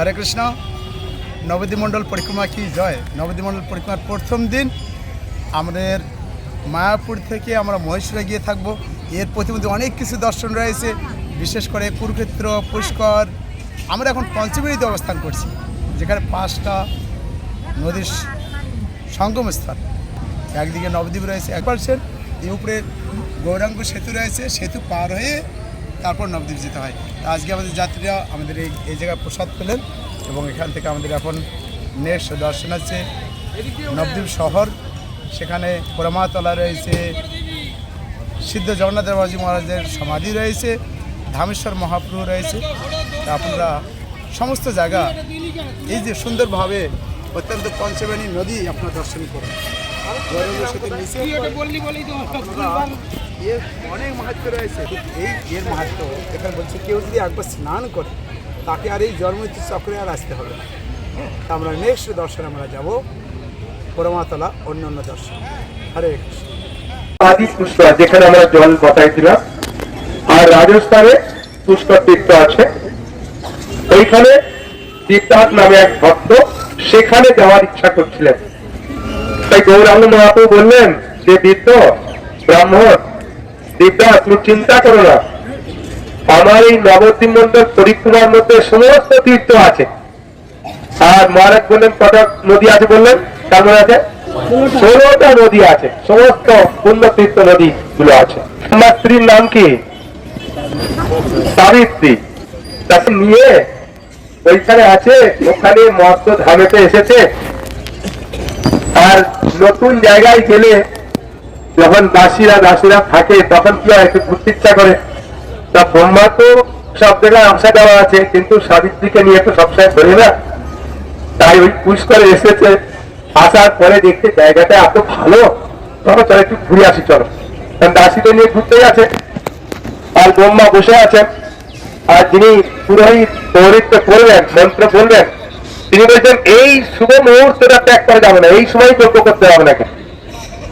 হরে কৃষ্ণ। নবদ্বীপমণ্ডল পরিক্রমা কি? জয়। নবদ্বীপমণ্ডল পরিক্রমার প্রথম দিন আমাদের মায়াপুর থেকে আমরা মহেশ্বরে গিয়ে থাকব। এর প্রতিমধ্যে অনেক কিছু দর্শন রয়েছে, বিশেষ করে কুরুক্ষেত্র, পুষ্কর। আমরা এখন পঞ্চমীতে অবস্থান করছি, যেখানে পাঁচটা নদীর সঙ্গমস্থল একদিকে নবদ্বীপ রয়েছে এক পার্সেন্ট এই উপরে গৌরাঙ্গ সেতু রয়েছে, সেতু পার হয়ে তারপর নবদ্বীপ যেতে হয়। তা আজকে আমাদের যাত্রীরা আমাদের এই এই জায়গায় প্রসাদ পেলেন এবং এখান থেকে আমাদের এখন নেক্সট দর্শন আছে। নবদ্বীপ শহর, সেখানে পোড়ামাতলা রয়েছে, সিদ্ধ জগন্নাথ বাবাজি মহারাজের সমাধি রয়েছে, ধামেশ্বর মহাপ্রভু রয়েছে। আপনারা সমস্ত জায়গা, এই যে সুন্দরভাবে অত্যন্ত পঞ্চবাণী নদী আপনার দর্শন করুন। আপনারা এর অনেক মাহাত্ম রয়েছে। এই এর মাহাত্ম, এখানে বলছে, কেউ যদি একবার স্নান করে, তাকে আর এই জন্মমৃত্যু চক্রে আর আসতে হবে না। আমরা নেক্সট দর্শন আমরা যাব, পরমাতলা অন্য অন্য দর্শন। হরে কৃষ্ণ। আদি পুষ্কর যেখানে আমরা জল বসাইছিলাম, আর রাজস্থানে পুষ্কর তীর্থ আছে। ওইখানে দীপনাথ নামে এক ভক্ত, সেখানে যাওয়ার ইচ্ছা করছিলেন। তাই গৌরাঙ্গ মহাপ্রভু বললেন, যে বৃদ্ধ ব্রাহ্মণ দীপনাথ তুমি চিন্তা করো না। আমার এই নবদ্বীপ মন্ডল পরিক্রমার মধ্যে সমস্ত তীর্থ আছে। আর মহারাজ বললেন, কটা নদী আছে বললেন? কেমন আছে? ষোলোটা নদী আছে। সমস্ত পূর্ণ তীর্থ নদী গুলো আছে। আমার স্ত্রীর নাম কি? সাবিত্রী। তাকে নিয়ে ওইখানে আছে, ওখানে মস্ত ধামেতে এসেছে। আর নতুন জায়গায় গেলে যখন দাসীরা দাসীরা থাকে, তখন কি হয়? একটু ঘুরতে ইচ্ছা করে। তা ব্রহ্মা তো সব জায়গায় আসা দেওয়া আছে, কিন্তু সাবিত্রীকে নিয়ে তো সবসময় ধরে না। তাই ওই পুষ্করে এসেছে। আসার পরে দেখতে জায়গাটা এত ভালো। চলো চলো একটু ঘুরে আসি, চলো। কারণ দাসীকে নিয়ে ঘুরতেই আছে আর ব্রহ্মা বসে আছেন। আর যিনি পুরোহিত পৌরিত্য করবেন, মন্ত্র বলবেন, তিনি বলছেন, এই শুভ মুহূর্তটা ত্যাগ করা যাবে না। এই সময় যজ্ঞ করতে হবে নাকি?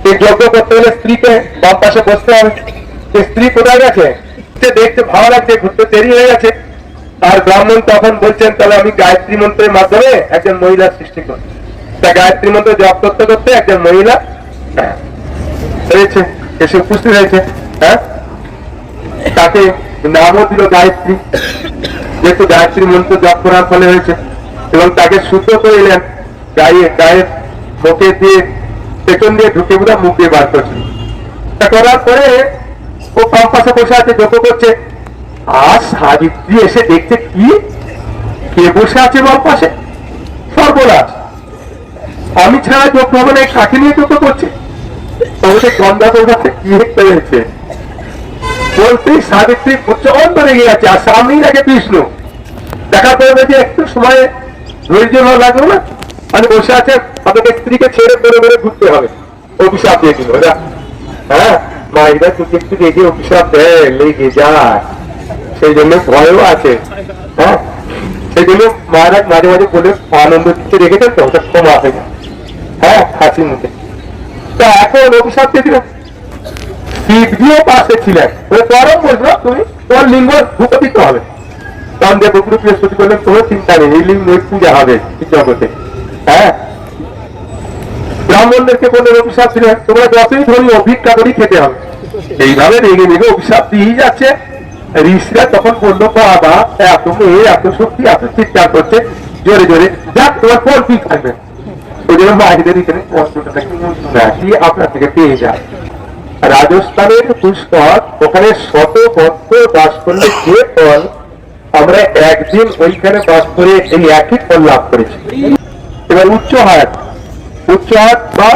এই যজ্ঞ করতে হলে স্ত্রীকে বাম পাশে বসতে হবে। সে স্ত্রী কোথায় গেছে? সে দেখতে ভালো লাগছে ঘুরতে দেরি হয়ে গেছে। আর ব্রাহ্মণ তখন বলছেন তাহলে আমি গায়ত্রী মন্ত্রের মাধ্যমে একজন মহিলার সৃষ্টি করি তা গায়ত্রী মন্ত্র জপ করতে করতে একজন মহিলা হ্যাঁ, হয়েছে এসে উপস্থিত হয়েছে হ্যাঁ। তাকে নামও দিল গায়ত্রী। যেহেতু গায়ত্রী মন্ত্র জপ করার ফলে হয়েছে এবং তাকে শুদ্ধ করে এলেন গায়ে গায়ের মুখে দিয়ে পেছন দিয়ে ঢুকে বুড়া মুখ দিয়ে বার করছে। করার পরে ও পাম্প পাশে বসে আছে যোগ্য করছে। আর সাবিত্রী এসে দেখছে কি? কে বসে আছে বাম পাশে? সর্বনাশ। আমি ছাড়া যোগ্য হবে না কাকে নিয়ে যোগ্য করছে? তবে গন্ধা তোর কাছে কি হতে হয়েছে বলতেই সাবিত্রী প্রচণ্ড রেগে গেছে, আর সামনেই রাখে বিষ্ণু। দেখা পড়বে যে একটু সময় ধৈর্য ভালো লাগল না? মানে বসে আছে আপনাকে স্ত্রীকে ছেড়ে বেরো বেরো ঘুরতে হবে। অভিশাপ দিয়ে দিল হ্যাঁ? মায়েরা তোকে একটু রেগে অভিশাপ দেয়, লেগে যায়। সেই জন্য ভয়ও আছে হ্যাঁ? সেই জন্য মায়েরা মাঝে মাঝে বলে, আনন্দ দিতে রেখেছেন তো, ওটা হয়ে যায় হ্যাঁ হাসি মুখে তা এখন অভিশাপ দিয়ে দিলেন। পাশে ছিলেন। পরম বলছো তুমি তোমার লিঙ্গ ধুপো দিতে হবে। তখন দেব গুরু বৃহস্পতি বললেন, কোনো চিন্তা নেই, এই লিঙ্গ পূজা হবে জগতে। ব্রাহ্মণদেরকে বললেন, অভিশাপ দিলেন তোমরা যতই ধরি অভিজ্ঞা করি খেতে হবে। এইভাবে রেগে রেগে অভিশাপ দিয়েই যাচ্ছে। ঋষিরা তখন বলল, বাবা, এত মেয়ে, এত শক্তি, এত চিৎকার করছে। জোরে জোরে, যাক, তোমার ফল কি থাকবে ওই জন্য মাহিদের এখানে আপনার থেকে পেয়ে যায় রাজস্থানের পুষ্কর, ওখানে শত বছর বাস করলে যে ফল আমরা একদিন ওইখানে বাস করে এই একই ফল লাভ করেছি। এবার উচ্চ হায়াত। উচ্চ বা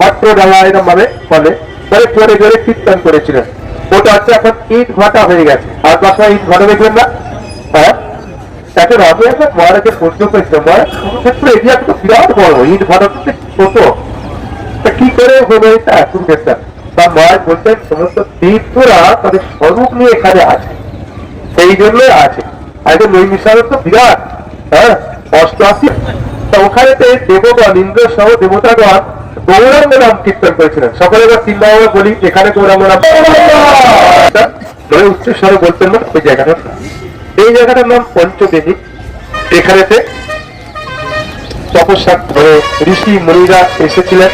পাত্র ডালা এরকম ভাবে বলে পরে পরে জোরে কীর্তন করেছিলেন। ওটা হচ্ছে এখন ইট ভাটা হয়ে গেছে। আর বাসায় ইট ভাটা দেখবেন না? হ্যাঁ? এখন আমি এখন মহারাজের প্রশ্ন করেছিলাম মহারাজ এরিয়া তো বিরাট বড়, ইট ভাটা ছোট। তা কি করে হলো এটা? কুরুক্ষেত্র বা মহারাজ বলতেন সমস্ত তীর্থরা তাদের স্বরূপ নিয়ে এখানে আছে। সেই জন্যই আছে। আর এটা নৈমিষারক তো বিরাট। হ্যাঁ? অষ্টআশি তা ওখানে দেবগণ ইন্দ্র সহ দেবতাগণ গৌরাঙ্গ নাম কীর্তন করেছিলেন। সকলে এবার তিন বলি এখানে গৌরাঙ্গ নাম উচ্চ স্বরে বলতেন না, ওই জায়গাটা এই জায়গাটার নাম পঞ্চবেদী এখানেতে তপস্যা মানে ঋষি মুনিরা এসেছিলেন।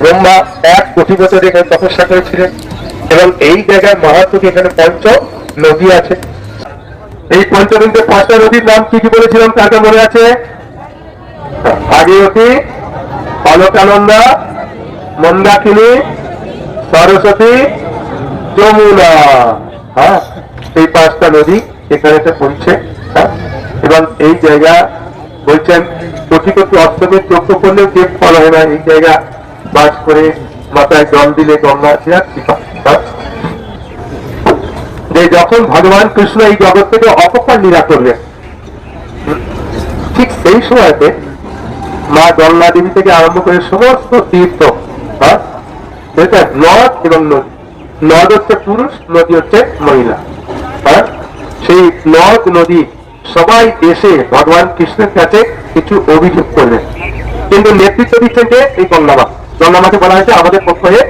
ব্রহ্মা এক কোটি বছর এখানে তপস্যা করেছিলেন। এবং এই জায়গায় মহাত্মকে এখানে পঞ্চ নদী আছে? এই পঞ্চনদীতে পাঁচটা নদীর নাম কি কি বলেছিলাম, তাকে মনে আছে? ভাগীরথী অলকানন্দা মন্দাকিনী, সরস্বতী, যমুনা। হ্যাঁ এই পাঁচটা নদী এখানে পড়ছে হ্যাঁ? এবং এই জায়গা বলছেন কোটি অষ্টমীর চোখ করলেও যে ফল হয় না। এই জায়গা বাস করে মাথায় জল দিলে গঙ্গা আছে আর হ্যাঁ? যে যখন ভগবান কৃষ্ণ এই জগৎ থেকে অপকার লীলা করবেন ঠিক সেই সময়তে মা গঙ্গা দেবী থেকে আরম্ভ করে সমস্ত তীর্থ হ্যাঁ? নদ এবং নদী। নদ হচ্ছে পুরুষ, নদী হচ্ছে মহিলা হ্যাঁ? সেই নদ, নদী, সবাই এসে ভগবান কৃষ্ণের কাছে কিছু অভিযোগ করলেন। কিন্তু নেতৃত্ব দিচ্ছেন যে এই গঙ্গামা। গঙ্গামাকে বলা হয়েছে, আমাদের পক্ষ হয়ে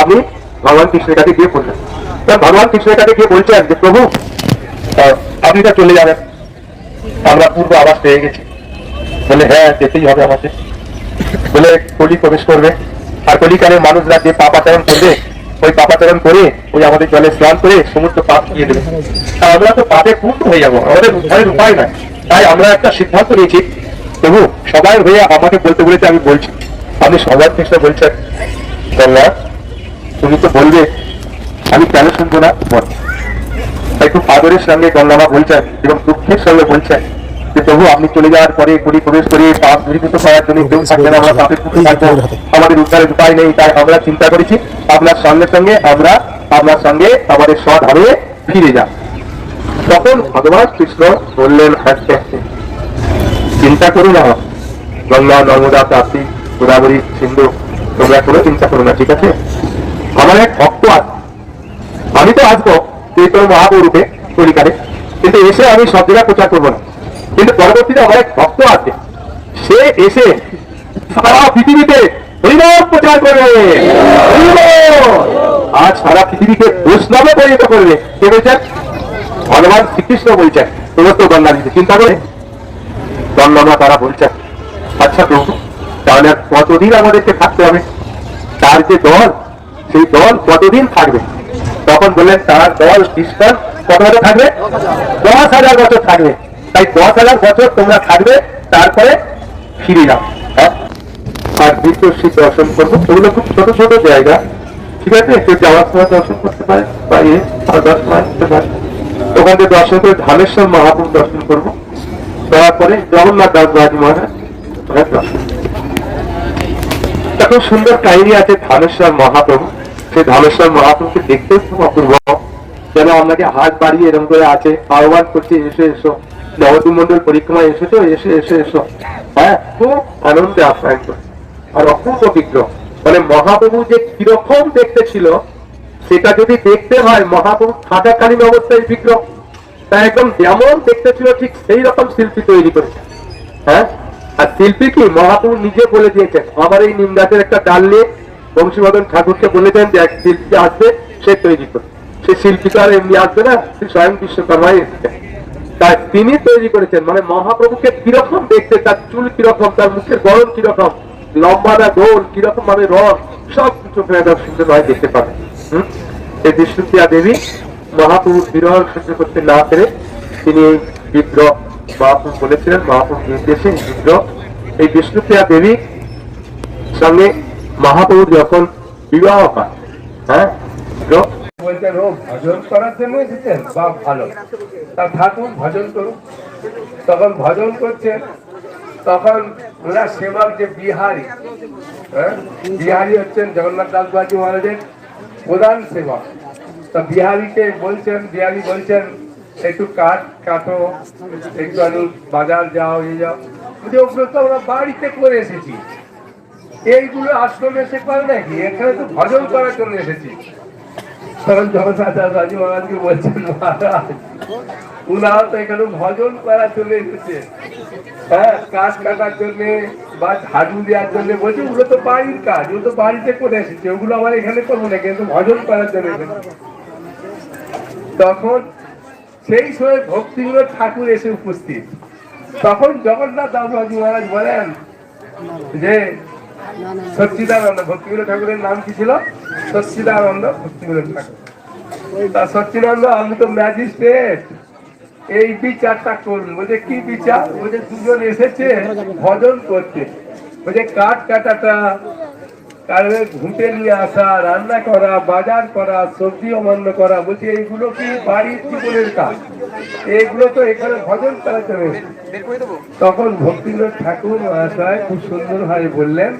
আপনি ভগবান কৃষ্ণের কাছে গিয়ে তা ভগবান কৃষ্ণের কাছে গিয়ে বলছেন যে, প্রভু আপনি চলে যাবেন। আমরা পূর্ব আবাস পেয়ে গেছি। বলে হ্যাঁ যেতেই হবে আমাকে। বলে কলি প্রবেশ করবে। আর কলিকালের মানুষরা যে পাপাচারণ করবে, ওই পাপাচারণ করে ওই আমাদের জলে স্নান করে সমুদ্র পাপ দিয়ে দেবে। আর আমরা তো পাপে পূর্ণ হয়ে যাব, আমাদের উদ্ধারের উপায় নাই। তাই আমরা একটা সিদ্ধান্ত নিয়েছি তবু সবাই হয়ে আমাকে বলতে বলেছে, আমি বলছি। আপনি সবার চেষ্টা বলছেন গঙ্গা তুমি তো বলবে, আমি কেন শুনব না? খুব আদরের সঙ্গে গঙ্গামা বলছেন এবং দুঃখের সঙ্গে বলছেন প্রভু আপনি চলে যাওয়ার পরে গুলি প্রবেশ করে পাপ দূরীভূত করার জন্য কেউ থাকবে না আমরা পাপে পুকুর থাকব। আমাদের উদ্ধারের উপায় নেই তাই আমরা চিন্তা করেছি আপনার সঙ্গে সঙ্গে আমরা আপনার সঙ্গে আমাদের স্বধামে ফিরে যান তখন ভগবান কৃষ্ণ বললেন হাসতে হাসতে চিন্তা করো না গঙ্গা নর্মদা তাপ্তি গোদাবরী সিন্ধু তোমরা কোনো চিন্তা করো না ঠিক আছে? আমার এক ভক্ত আছে। আমি তো আসব চৈতন্য মহাপ্রভুরূপে কলিকালে কিন্তু এসে আমি সব জায়গায় প্রচার করব না। কিন্তু পরবর্তীতে আমার এক ভক্ত আছে। সে এসে সারা পৃথিবীতে হরিনাম প্রচার করবে! আজ সারা পৃথিবীকে বৈষ্ণবে পরিণত করবে। কে বলছেন ভগবান শ্রীকৃষ্ণ বলছেন সমস্ত গঙ্গা দিতে চিন্তা করে। গঙ্গা তারা বলছেন আচ্ছা প্রভু, তাহলে কতদিন আমাদেরকে থাকতে হবে? তার যে দল, সেই দল কতদিন থাকবে? তখন বললেন, তার দল খ্রিস্টান কত থাকবে? দশ হাজার বছর থাকবে। তাই দশ হাজার বছর তোমরা থাকবে, তারপরে ফিরে যাও। হ্যাঁ? আর বিশ্বশী দর্শন করব। ওগুলো খুব ছোট ছোট জায়গা। ঠিক আছে? কেউ যাওয়ার সময় দর্শন করতে পারে, বা ইয়ে দর্শন করতে পারে ওখান থেকে দর্শন করে ধামেশ্বর মহাপুর দর্শন করব। তারপরে জগন্নাথ দাস বাহাজি মহারাজ খুব সুন্দর কাহিনী আছে ধামেশ্বর মহাপ্রভু। সেই ধামেশ্বর মহাপ্রভুকে দেখতে খুব অপূর্ব। যেন আপনাকে হাত বাড়িয়ে এরকম করে আছে, আহ্বান করছে, এসো এসো। নবদ্বীপ মন্ডল পরিক্রমায় এসেছ, এসে এসে, এসো। হ্যাঁ খুব আনন্দে আপ্যায়ন আর অপূর্ব বিগ্রহ। মানে মহাপ্রভু যে কীরকম দেখতে ছিল, সেটা যদি দেখতে হয়, মহাপ্রভু থাকাকালীন অবস্থায় বিগ্রহ, তা একদম যেমন দেখতে ছিল, ঠিক সেই রকম শিল্পী তৈরি করেছে। হ্যাঁ? আর শিল্পী কি? মহাপ্রভু নিজে বলে দিয়েছেন, আমার এই নিম গাছের একটা ডাল নিয়ে বংশীবদন ঠাকুরকে বলেছেন যে, এক শিল্পী আসবে, সে তৈরি করবে। সে শিল্পী তো আর এমনি আসবে না, সে স্বয়ং বিশ্বকর্মাই এসেছে। তাই তিনি তৈরি করেছেন মানে মহাপ্রভুকে কীরকম দেখতে, তার চুল কীরকম, তার মুখের গরম কীরকম, লম্বা না গোল, কীরকম ভাবে রং সব কিছু সুন্দর হয় দেখতে পাবে। এই বিষ্ণুপ্রিয়া দেবী মহাপ্রভুর বিরহ সহ্য করতে না পেরে তিনি এই বিগ্রহ মহাপ্রভু বলেছিলেন, মহাপ্রভু নির্দেশে বিগ্রহ। এই বিষ্ণুপ্রিয়া দেবী সঙ্গে মহাপ্রভু যখন বিবাহ হয় হ্যাঁ বলছেন ও ভজন করার জন্য এসেছেন? বা ভালো। তা থাকুন ভজন করুন। তখন ভজন করছেন তখন ওনার সেবক যে বিহারি হ্যাঁ বিহারি হচ্ছেন জগন্নাথ দাস বাজি মহারাজের প্রধান সেবক। তা বিহারিকে বলছেন বিহারি বলছেন একটু কাঠ কাটো একটু আমি বাজার যাও এই যাও। বলছে, ওগুলো তো আমরা বাড়িতে করে এসেছি। এইগুলো আশ্রমে এসে করে নাকি? এখানে তো ভজন করার জন্য এসেছি। তখন জগন্নাথ দাস রাজু মহারাজকে বলছেন, মহারাজ, উনাও তো এখানে ভজন করার জন্য এসেছে। হ্যাঁ কাজ কাটার জন্য বা ঝাড়ু দেওয়ার জন্য বলছে, ওগুলো তো বাড়ির কাজ, ওগুলো তো বাড়িতে করে এসেছে, ওগুলো আমার এখানে করব না কিন্তু ভজন করার জন্য তখন সেই সময় ভক্তিগুলো ঠাকুর এসে উপস্থিত। তখন জগন্নাথ দাসবাজি মহারাজ বলেন যে সচ্চিদানন্দ ভক্তিগুলো ঠাকুরের নাম কি ছিল? সচ্চিদানন্দ ভক্তিগুলো ঠাকুর। তা সচ্চিদানন্দ আমি তো ম্যাজিস্ট্রেট। এই বিচারটা করুন। বলছে কি বিচার? বলছে দুজন এসেছে ভজন করতে। বলছে কাঠ কাটাটা কারণে ঘুঁটে নিয়ে আসা রান্না করা বাজার করা সবজি অমান্য করা। বলছে এইগুলো কি বাড়ির জীবনের কাজ? এইগুলো তো এখানে ভজন করা হবে তখন ভক্তিনাথ ঠাকুর মহাশয় খুব সুন্দর ভাবে বললেন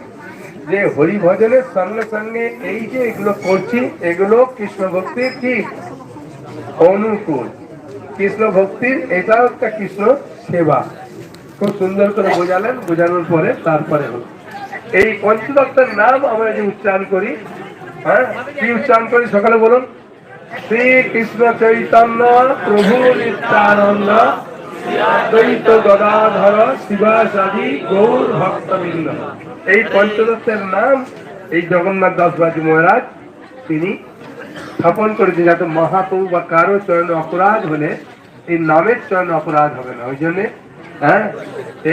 যে হরি ভজনের সঙ্গে সঙ্গে এই যে এগুলো করছি, এগুলো কৃষ্ণ ভক্তির কি? অনুকূল। কৃষ্ণ ভক্তির এটাও একটা কৃষ্ণ সেবা। খুব সুন্দর করে বোঝালেন, বোঝানোর পরে তারপরে হলো এই পঞ্চদত্তের নাম আমরা যে উচ্চারণ করি হ্যাঁ কি উচ্চারণ করি সকালে বলুন? শ্রী কৃষ্ণ চৈতন্য প্রভু নিত্যানন্দ দ্বৈত গদাধর শিবাসাদি গৌর ভক্তবৃন্দ। এই পঞ্চদত্তের নাম এই জগন্নাথ দাসবাজি মহারাজ, তিনি স্থাপন করেছেন যাতে মহাপ্রভু বা কারও চয়নে অপরাধ হলে এই নামের চয়নে অপরাধ হবে না। ওই জন্য হ্যাঁ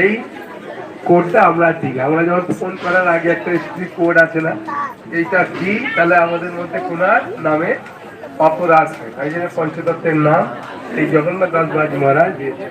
এই কোডটা আমরা ঠিক। আমরা যখন ফোন করার আগে একটা স্ত্রী কোড আছে না, এইটা কি তাহলে আমাদের মধ্যে কোনার নামে অপরাধ হয় তাই জন্য পঞ্চদত্তের নাম এই জগন্নাথ দাস মহারাজ দিয়েছে